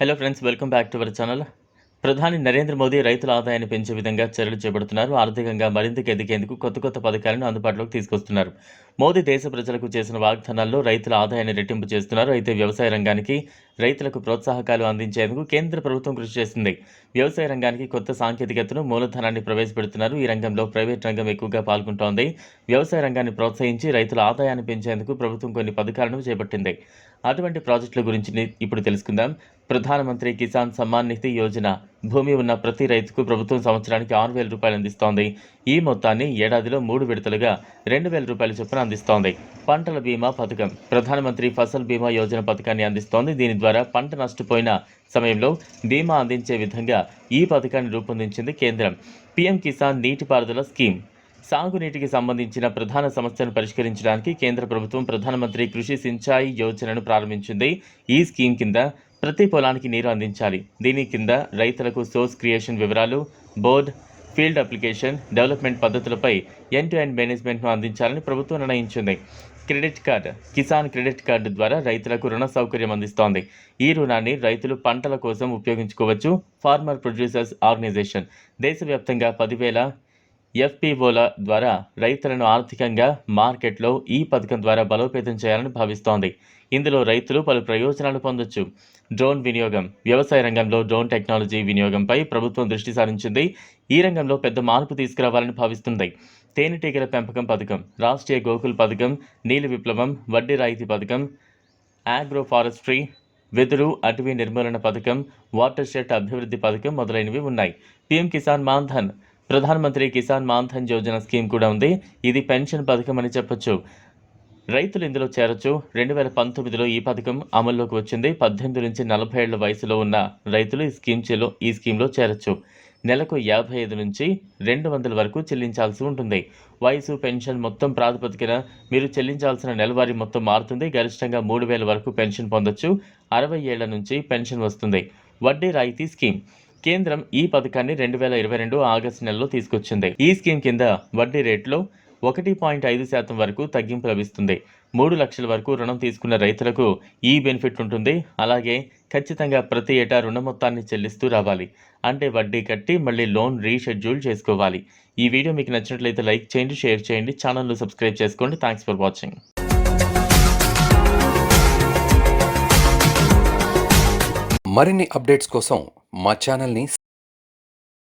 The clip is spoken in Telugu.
Hello friends welcome back to our channel ప్రధాని నరేంద్ర మోదీ రైతుల ఆదాయాన్ని పెంచే విధంగా చర్యలు చేపడుతున్నారు. ఆర్థికంగా మరింతకు ఎదిగేందుకు కొత్త కొత్త పథకాలను అందుబాటులోకి తీసుకొస్తున్నారు. మోదీ దేశ ప్రజలకు చేసిన వాగ్దానాల్లో రైతుల ఆదాయాన్ని రెట్టింపు చేస్తున్నారు. అయితే వ్యవసాయ రంగానికి రైతులకు ప్రోత్సాహకాలు అందించేందుకు కేంద్ర ప్రభుత్వం కృషి చేస్తుంది వ్యవసాయ రంగానికి కొత్త సాంకేతికతను మూలధనాన్ని ప్రవేశపెడుతున్నారు. ఈ రంగంలో ప్రైవేట్ రంగం ఎక్కువగా పాల్గొంటోంది. వ్యవసాయ రంగాన్ని ప్రోత్సహించి రైతుల ఆదాయాన్ని పెంచేందుకు ప్రభుత్వం కొన్ని పథకాలను చేపట్టింది. అటువంటి ప్రాజెక్టుల గురించి ఇప్పుడు తెలుసుకుందాం. ప్రధానమంత్రి కిసాన్ సమ్మాన్ నిధి యోజన భూమి ఉన్న ప్రతి రైతుకు ప్రభుత్వం సంవత్సరానికి ఆరు వేల రూపాయలు అందిస్తోంది. ఈ మొత్తాన్ని ఏడాదిలో మూడు విడతలుగా రెండు వేల రూపాయల చొప్పున అందిస్తోంది. పంటల బీమా పథకం. ప్రధానమంత్రి ఫసల్ బీమా యోజన పథకాన్ని అందిస్తోంది. దీని ద్వారా పంట నష్టపోయిన సమయంలో బీమా అందించే విధంగా ఈ పథకాన్ని రూపొందించింది కేంద్రం. పీఎం కిసాన్ నీటిపారుదల స్కీమ్. సాగునీటికి సంబంధించిన ప్రధాన సమస్యను పరిష్కరించడానికి కేంద్ర ప్రభుత్వం ప్రధానమంత్రి కృషి సించాయి యోజనను ప్రారంభించింది. ఈ స్కీమ్ కింద ప్రతి పొలానికి నీరు అందించాలి. దీని కింద రైతులకు సోర్స్ క్రియేషన్ వివరాలు బోర్డ్ ఫీల్డ్ అప్లికేషన్ డెవలప్మెంట్ పద్ధతులపై ఎండ్ టు ఎండ్ మేనేజ్మెంట్ను అందించాలని ప్రభుత్వం నిర్ణయించింది. Credit card Kisan credit card ద్వారా రైతులకు రుణ సౌకర్యం అందిస్తోంది. ఈ రుణాన్ని రైతులు పంటల కోసం ఉపయోగించుకోవచ్చు. ఫార్మర్ ప్రొడ్యూసర్స్ ఆర్గనైజేషన్ దేశవ్యాప్తంగా పదివేల ఎఫ్పిఓల ద్వారా రైతులను ఆర్థికంగా మార్కెట్లో ఈ పథకం ద్వారా బలోపేతం చేయాలని భావిస్తోంది. ఇందులో రైతులు పలు ప్రయోజనాలు పొందొచ్చు. డ్రోన్ వినియోగం వ్యవసాయ రంగంలో డ్రోన్ టెక్నాలజీ వినియోగంపై ప్రభుత్వం దృష్టి సారించింది. ఈ రంగంలో పెద్ద మార్పు తీసుకురావాలని భావిస్తుంది. తేనెటీగల పెంపకం పథకం రాష్ట్రీయ గోకుల్ పథకం నీలి విప్లవం వడ్డీ రాయితీ పథకం ఆగ్రో ఫారెస్ట్రీ వెదురు అటవీ నిర్మూలన పథకం వాటర్ షెడ్ అభివృద్ధి పథకం మొదలైనవి ఉన్నాయి. పీఎం కిసాన్ మాన్ధన్ ప్రధానమంత్రి కిసాన్ మాన్ ధన్ యోజన స్కీమ్ కూడా ఉంది. ఇది పెన్షన్ పథకం అని చెప్పొచ్చు. రైతులు ఇందులో చేరొచ్చు. రెండు వేల పంతొమ్మిదిలో ఈ పథకం అమల్లోకి వచ్చింది. పద్దెనిమిది నుంచి నలభై ఏళ్ళ వయసులో ఉన్న రైతులు ఈ స్కీమ్ చేలో ఈ స్కీమ్లో చేరొచ్చు. నెలకు యాభై ఐదు నుంచి రెండు వందల వరకు చెల్లించాల్సి ఉంటుంది. వయసు పెన్షన్ మొత్తం ప్రాతిపదికన మీరు చెల్లించాల్సిన నెలవారీ మొత్తం మారుతుంది. గరిష్టంగా మూడు వేల వరకు పెన్షన్ పొందొచ్చు. అరవై ఏళ్ళ నుంచి పెన్షన్ వస్తుంది. వడ్డీ రాయితీ స్కీమ్. కేంద్రం ఈ పథకాన్ని రెండు వేల ఇరవై రెండు ఆగస్టు నెలలో తీసుకొచ్చింది. ఈ స్కీమ్ కింద వడ్డీ రేట్లో ఒకటి పాయింట్ ఐదు శాతం వరకు తగ్గింపు లభిస్తుంది. మూడు లక్షల వరకు రుణం తీసుకున్న రైతులకు ఈ బెనిఫిట్ ఉంటుంది. అలాగే ఖచ్చితంగా ప్రతి ఏటా రుణ మొత్తాన్ని చెల్లిస్తూ రావాలి. అంటే వడ్డీ కట్టి మళ్ళీ లోన్ రీషెడ్యూల్ చేసుకోవాలి. ఈ వీడియో మీకు నచ్చినట్లయితే లైక్ చేయండి షేర్ చేయండి ఛానల్ను సబ్స్క్రైబ్ చేసుకోండి. థ్యాంక్స్ ఫర్ వాచింగ్ మరిన్ని అప్డేట్స్ కోసం మా ఛానల్ని